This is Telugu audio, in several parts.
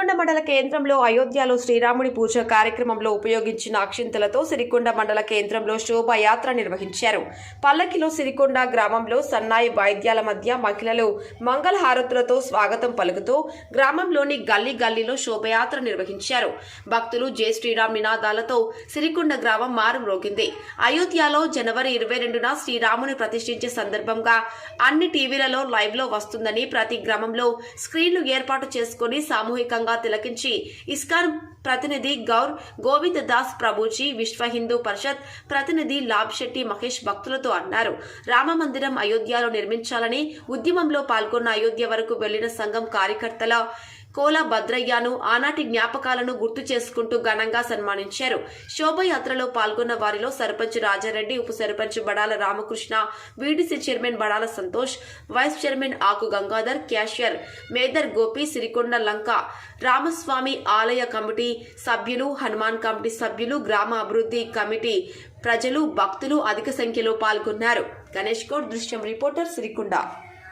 సిరికొండ మండల కేంద్రంలో అయోధ్యలో శ్రీరాముడి పూజ కార్యక్రమంలో ఉపయోగించిన అక్షింతలతో సిరికొండ మండల కేంద్రంలో శోభాయాత్ర నిర్వహించారు. పల్లకిలో సిరికొండ గ్రామంలో సన్నాయి వాయిద్యాల మధ్య మహిళలు మంగళహారతులతో స్వాగతం పలుకుతూ గ్రామంలోని గల్లీ గల్లీలో శోభయాత్ర నిర్వహించారు. భక్తులు జై శ్రీరామ్ నినాదాలతో సిరికొండ గ్రామం మారుమ్రోగింది. అయోధ్యలో జనవరి ఇరవై రెండున శ్రీరాముని ప్రతిష్ఠించే సందర్భంగా అన్ని టీవీలలో లైవ్లో వస్తుందని ప్రతి గ్రామంలో స్క్రీన్లు ఏర్పాటు చేసుకుని సామూహికంగా తిలకించి ఇస్కాన్ ప్రతినిధి గౌర్ గోవింద్ దాస్ ప్రభుజీ విశ్వ హిందూ పరిషత్ ప్రతినిధి లాబ్ శెట్టి మహేష్ భక్తులతో అన్నారు. రామ మందిరం అయోధ్యలో నిర్మించాలని ఉద్యమంలో పాల్గొన్న అయోధ్య వరకు వెళ్ళిన సంఘం కార్యకర్తల కోల భద్రయ్యను ఆనాటి జ్ఞాపకాలను గుర్తు చేసుకుంటూ ఘనంగా సన్మానించారు. శోభయాత్రలో పాల్గొన్న వారిలో సర్పంచ్ రాజారెడ్డి ఉప sarpanch Badala Ramakrishna BDC chairman Badala Santosh vice chairman Aku Gangadhar cashier Medar Gopi Sirikonda Lanka Ramaswamy ఆలయ కమిటీ సభ్యులు హనుమాన్ కమిటీ సభ్యులు గ్రామ అభివృద్ధి కమిటీ ప్రజలు భక్తులు అధిక సంఖ్యలో పాల్గొన్నారు. గణేష్ గౌడ్ దృశ్యం రిపోర్టర్ సిరికొండ.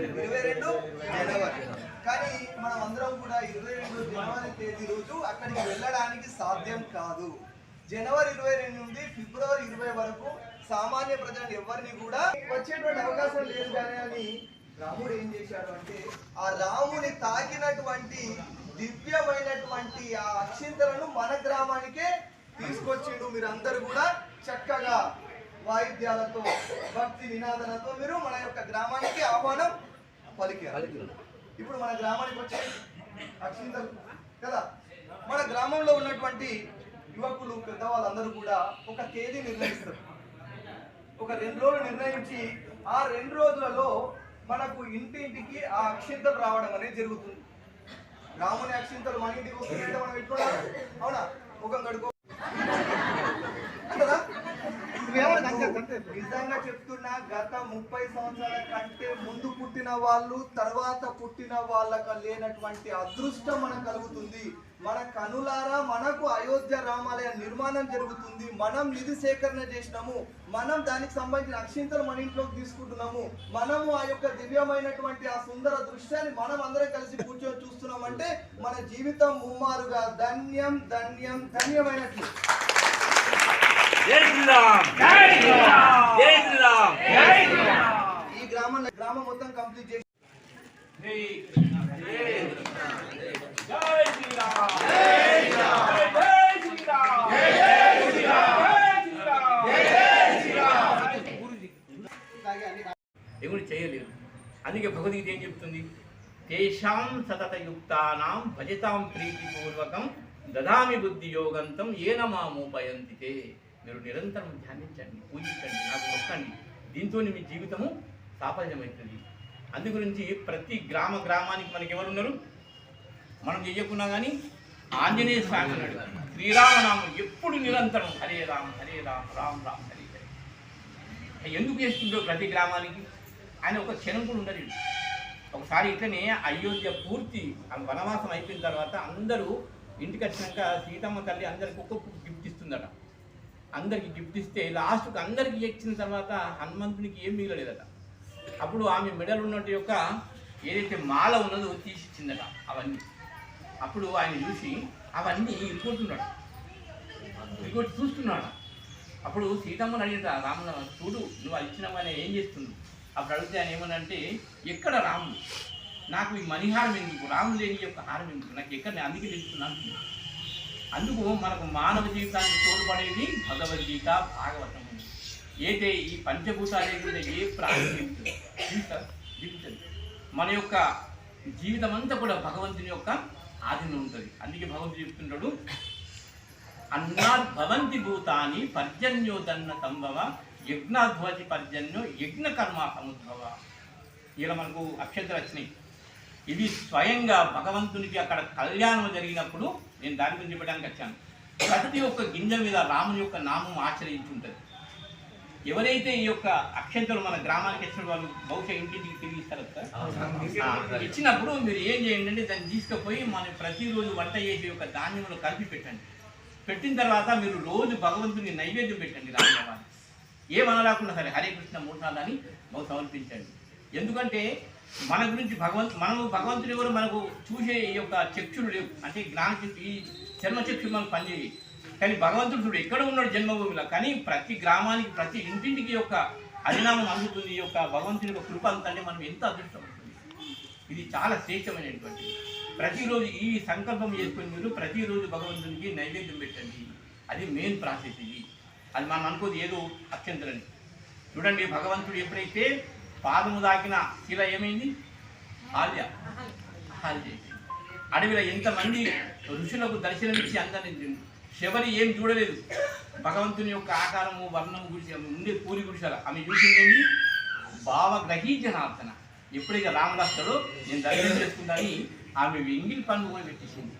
ఇరవై రెండు జనవరి. కానీ మనం అందరం కూడా ఇరవై రెండు జనవరి తేదీ రోజు అక్కడికి వెళ్ళడానికి సాధ్యం కాదు. జనవరి ఇరవై రెండు నుండి ఫిబ్రవరి ఇరవై వరకు సామాన్య ప్రజలు ఎవరిని కూడా వచ్చేటువంటి అవకాశం లేదు కానీ అని రాముడు ఏం చేశాడు అంటే ఆ రాముని తాకినటువంటి దివ్యమైనటువంటి ఆ అక్షింతలను మన గ్రామానికే తీసుకొచ్చిండు మీరందరూ కూడా చక్కగా. వాయిద్యాలతో భక్తి నినాదనతో మీరు మన యొక్క గ్రామానికి ఆహ్వానం పలికారు. ఇప్పుడు మన గ్రామానికి వచ్చే అక్షింతలు కదా? మన గ్రామంలో ఉన్నటువంటి యువకులు పెద్దవాళ్ళందరూ కూడా ఒక తేదీ నిర్ణయిస్తారు. ఒక రెండు రోజులు నిర్ణయించి ఆ రెండు రోజులలో మనకు ఇంటింటికి ఆ అక్షింతలు రావడం అనేది జరుగుతుంది. రాముని అక్షింతలు మన ఇంటికి వస్తున్నాయంటే మనం అవునా? ముఖం కడుకో నిజంగా చెప్తున్నా గత ముప్పై సంవత్సరాల కంటే ముందు పుట్టిన వాళ్ళు తర్వాత పుట్టిన వాళ్ళకు లేనటువంటి అదృష్టం మనకు కలుగుతుంది. మన కనులారా మనకు అయోధ్య రామాలయ నిర్మాణం జరుగుతుంది. మనం నిధి సేకరణ చేసినాము. మనం దానికి సంబంధించిన అక్షింతలు మన ఇంట్లోకి తీసుకుంటున్నాము. మనము ఆ యొక్క దివ్యమైనటువంటి ఆ సుందర దృశ్యాన్ని మనం అందరం కలిసి కూర్చొని చూస్తున్నామంటే మన జీవితం ముమ్మారుగా ధన్యం ధన్యం ధన్యమైనట్లు. జై శ్రీరామ్. జై శ్రీరామ్. జై శ్రీరామ్. జై ఈ గ్రామంలో గ్రామం మొత్తం కంప్లీట్ చేసి జై శ్రీరామ్. జై శ్రీరామ్ జై శ్రీరామ్ జై శ్రీరామ్ జై శ్రీరామ్ ఎవరు చేయలేరు అందుకే భగవద్గీత ఏం చెప్తుంది? తేషాం సతతయుక్తానాం భజతాం ప్రీతిపూర్వకం దదామి బుద్ధి యోగంతం మీరు నిరంతరం ధ్యానించండి పూజించండి నాకు మొక్కండి దీంతో మీ జీవితము సాఫల్యమవుతుంది. అందు గురించి ప్రతి గ్రామ గ్రామానికి మనకి ఎవరున్నారు మనం చెయ్యకున్నా కానీ ఆంజనేయ స్వామి అన్నాడు. శ్రీరామనామం ఎప్పుడు నిరంతరం హరే రామ హరే రామ రామ రామ హరే హరే. ఎందుకు చేస్తుండో ప్రతి గ్రామానికి? ఆయన ఒక క్షణం కూడా ఉండదు ఒకసారి ఇట్లనే అయోధ్య పూర్తి ఆ వనవాసం అయిపోయిన తర్వాత అందరూ ఇంటికి వచ్చినాక సీతమ్మ తల్లి అందరికి ఒక్కొక్క గిఫ్ట్ ఇస్తుందట. అందరికి గిఫ్ట్ ఇస్తే లాస్ట్కి అందరికి ఇచ్చిన తర్వాత హనుమంతునికి ఏం మిగలలేదట. అప్పుడు ఆమె మెడలు ఉన్నట్టు యొక్క ఏదైతే మాల ఉన్నదో తీసి ఇచ్చిందట అవన్నీ. అప్పుడు ఆయన చూసి అవన్నీ ఇరుకుంటున్నాడు ఇంకోటి చూస్తున్నాడు. అప్పుడు సీతమ్మని అడిగిన రాముల చూడు నువ్వు అది ఇచ్చినామని ఏం చేస్తుంది అప్పుడు అడిగితే ఆయన ఏమనంటే ఎక్కడ రాముడు? నాకు ఈ మణిహారం ఎందుకు? రాముడు లేని యొక్క హారం ఎందుకు? నాకు ఎక్కడ నేను అందుకే తెలుస్తున్నాను. అందుకు మనకు మానవ జీవితానికి తోడ్పడేది భగవద్గీత భాగవతం. అయితే ఈ పంచభూతాలు లేకుండా ఏ ప్రాణి జీవించదు మన యొక్క జీవితం అంతా కూడా భగవంతుని యొక్క ఆధీనం ఉంటుంది. అందుకే భగవంతుడు చెప్తుంటాడు అన్నాద్ భవంతి భూతాని పర్జన్యోదన్న సంభవ యజ్ఞాధ్వతి పర్జన్యో యజ్ఞ కర్మ సముద్భవ. ఇలా మనకు అక్షంతలు వచ్చినాయి. ఇది స్వయంగా భగవంతునికి అక్కడ కళ్యాణం జరిగినప్పుడు నేను దాని గురించి చెప్పడానికి వచ్చాను. ప్రతి ఒక్క గింజ మీద రాముని యొక్క నామం ఆచరించుంటుంది. ఎవరైతే ఈ యొక్క అక్షంతలు మన గ్రామానికి ఇచ్చిన వాళ్ళు బహుశా ఇంటింటికి తిరిగి ఇస్తారు కదా ఇచ్చినప్పుడు మీరు ఏం చేయండి అంటే దాన్ని తీసుకుపోయి మనం ప్రతిరోజు వంట చేసే ఒక ధాన్యంలో కలిపి పెట్టండి. పెట్టిన తర్వాత మీరు రోజు భగవంతుని నైవేద్యం పెట్టండి రామవారికి ఏమనరాకుండా సరే హరే కృష్ణ అని మాకు సమర్పించండి. ఎందుకంటే మన గురించి భగవంతు మనము భగవంతుడు ఎవరు మనకు చూసే ఈ యొక్క చక్షులు లేవు. అంటే జ్ఞాన ఈ చర్మచక్షులు మనకు పనిచేయి కానీ భగవంతుడు చూడు ఎక్కడ ఉన్నాడు జన్మభూమిలో? కానీ ప్రతి గ్రామానికి ప్రతి ఇంటింటికి యొక్క అధినామం అందుతుంది. ఈ యొక్క భగవంతుని యొక్క కృప అందుకంటే మనం ఎంత అదృష్టం ఇది చాలా శ్రేష్టమైనటువంటి ప్రతిరోజు ఈ సంకల్పం చేసుకుని మీరు ప్రతిరోజు భగవంతునికి నైవేద్యం పెట్టండి. అది మెయిన్ ప్రాసెస్ ఇది. అది మనం అనుకోదు ఏదో అత్యంతరని చూడండి భగవంతుడు ఎప్పుడైతే పాదము దాకిన శిల ఏమైంది? హాల్య హాల్య అడవిలో ఎంతమంది ఋషులకు దర్శనమిచ్చి అందరిని శబరి ఏం చూడలేదు. భగవంతుని యొక్క ఆకారము వర్ణము గురించి ఉండే పూరి గుడిసెల ఆమె చూసింది ఏంటి భావగ్రహీజనార్థన ఎప్పుడైతే రామదాస్తాడో నేను దర్శనం చేసుకుంటానని ఆమె ఎంగిల్ పండు కూడా పెట్టేసింది.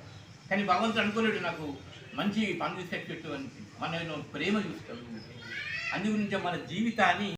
కానీ భగవంతుడు అనుకోలేడు నాకు మంచి పన్ను పెట్టు అని. మన ప్రేమ చూస్తాడు. అందు గురించి మన జీవితాన్ని